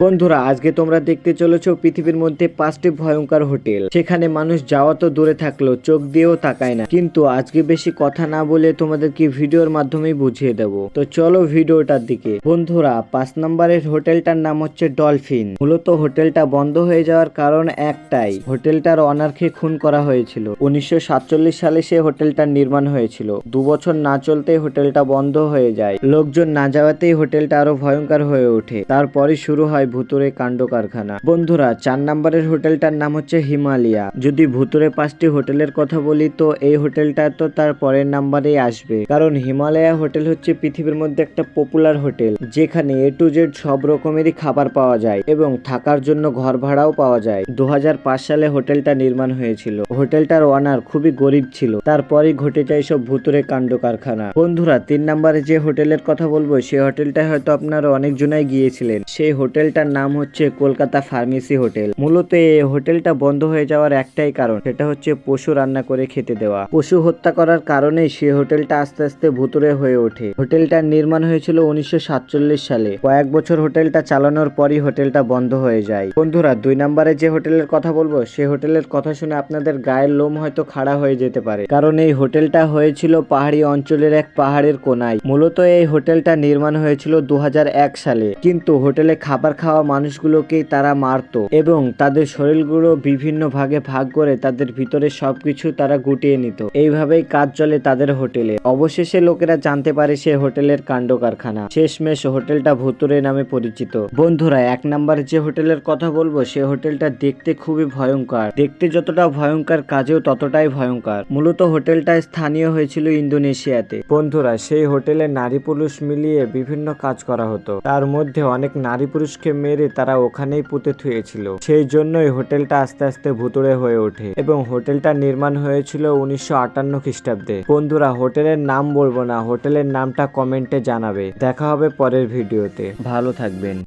বন্ধুরা, আজকে তোমরা দেখতে চলেছো পৃথিবীর মধ্যে পাঁচটি ভয়ঙ্কর হোটেল। সেখানে মানুষ যাওয়া তো দূরে থাকল চোখ দিয়েও তাকায় না। কিন্তু আজকে বেশি কথা না বলে তোমাদেরকে ভিডিওর মাধ্যমেই বুঝিয়ে দেব। তো চলো ভিডিওটার দিকে। বন্ধুরা, পাঁচ নম্বরের হোটেলটার নাম হচ্ছে ডলফিন। মূলত হোটেলটা বন্ধ হয়ে যাওয়ার কারণ একটাই, হোটেলটার অনারকে খুন করা হয়েছিল। উনিশশো সাতচল্লিশ সালে সে হোটেলটার নির্মাণ হয়েছিল। দু বছর না চলতেই হোটেলটা বন্ধ হয়ে যায়। লোকজন না যাওয়াতেই হোটেলটা আরও ভয়ঙ্কর হয়ে ওঠে। তারপরে শুরু হয় ভুতুরে কাণ্ড কারখানা। বন্ধুরা, চার নম্বরের হোটেলটার নাম হচ্ছে হিমালয়া। যদি ভুতুরে পাঁচটি হোটেলের কথা বলি, তো এই হোটেলটা তো তার পরের নাম্বারেই আসবে। কারণ হিমালয়া হোটেল হচ্ছে পৃথিবীর মধ্যে একটা পপুলার হোটেল, যেখানে এ টু জেড সব রকমেরই খাবার পাওয়া যায় এবং থাকার জন্য ঘর ভাড়াও পাওয়া যায়। দু হাজার পাঁচ সালে হোটেলটা নির্মাণ হয়েছিল। হোটেলটার ওনার খুবই গরিব ছিল। তারপরেই ঘটে যায় সব ভুতুরে কাণ্ড কারখানা। বন্ধুরা, তিন নম্বরে যে হোটেলের কথা বলব সেই হোটেলটায় হয়তো আপনারা অনেকজনাই গিয়েছিলেন। সেই হোটেলটার নাম হচ্ছে কলকাতা ফার্মেসি হোটেল। মূলত এই হোটেলটা বন্ধ হয়ে যাওয়ার একটাই কারণ, সেটা হচ্ছে পশু রান্না করে খেতে দেওয়া। পশু হত্যা করার কারণেই সেই হোটেলটা আস্তে আস্তে ভুতুরে হয়ে ওঠে। হোটেলটার নির্মাণ হয়েছিল উনিশশো সাতচল্লিশ সালে। কয়েক বছর হোটেলটা চালানোর পরই হোটেলটা বন্ধ হয়ে যায়। বন্ধুরা, দুই নম্বরে যে হোটেলের কথা বলব সেই হোটেলের কথা শুনে আপনাদের গায়ের লোম হয়তো খাড়া হয়ে যেতে পারে। কারণ এই হোটেলটা হয়েছিল পাহাড়ি অঞ্চলের এক পাহাড়ের কোনায়। মূলত এই হোটেলটা নির্মাণ হয়েছিল দু হাজার এক সালে। কিন্তু হোটেলে খাবার খাওয়া মানুষগুলোকেই তারা মারতো এবং তাদের শরীরগুলো বিভিন্ন ভাগে ভাগ করে তাদের ভিতরে সবকিছু তারা গুটিয়ে নিত। এইভাবেই কাজ চলে তাদের হোটেলে। অবশেষে লোকেরা জানতে পারে সে হোটেলের কাণ্ড কারখানা শেষমেশ হোটেলটা ভুতুরে নামে পরিচিত। বন্ধুরা, এক নাম্বার যে হোটেলের কথা বলব, সে হোটেলটা দেখতে খুবই ভয়ঙ্কর। দেখতে যতটা ভয়ঙ্কর কাজেও ততটাই ভয়ঙ্কর। মূলত হোটেলটা স্থানীয় হয়েছিল ইন্দোনেশিয়াতে। বন্ধুরা, সেই হোটেলে নারী পুরুষ মিলিয়ে বিভিন্ন কাজ করা হতো। তার মধ্যে অনেক নারী পুরুষকে মেরে তারা ওখানেই পুঁতে থুয়েছিল। সেই জন্যই হোটেলটা আস্তে আস্তে ভুতুড়ে হয়ে ওঠে এবং হোটেলটা নির্মাণ হয়েছিল উনিশশো আটান্ন খ্রিস্টাব্দে। বন্ধুরা, হোটেলের নাম বলব না, হোটেলের নামটা কমেন্টে জানাবে। দেখা হবে পরের ভিডিওতে। ভালো থাকবেন।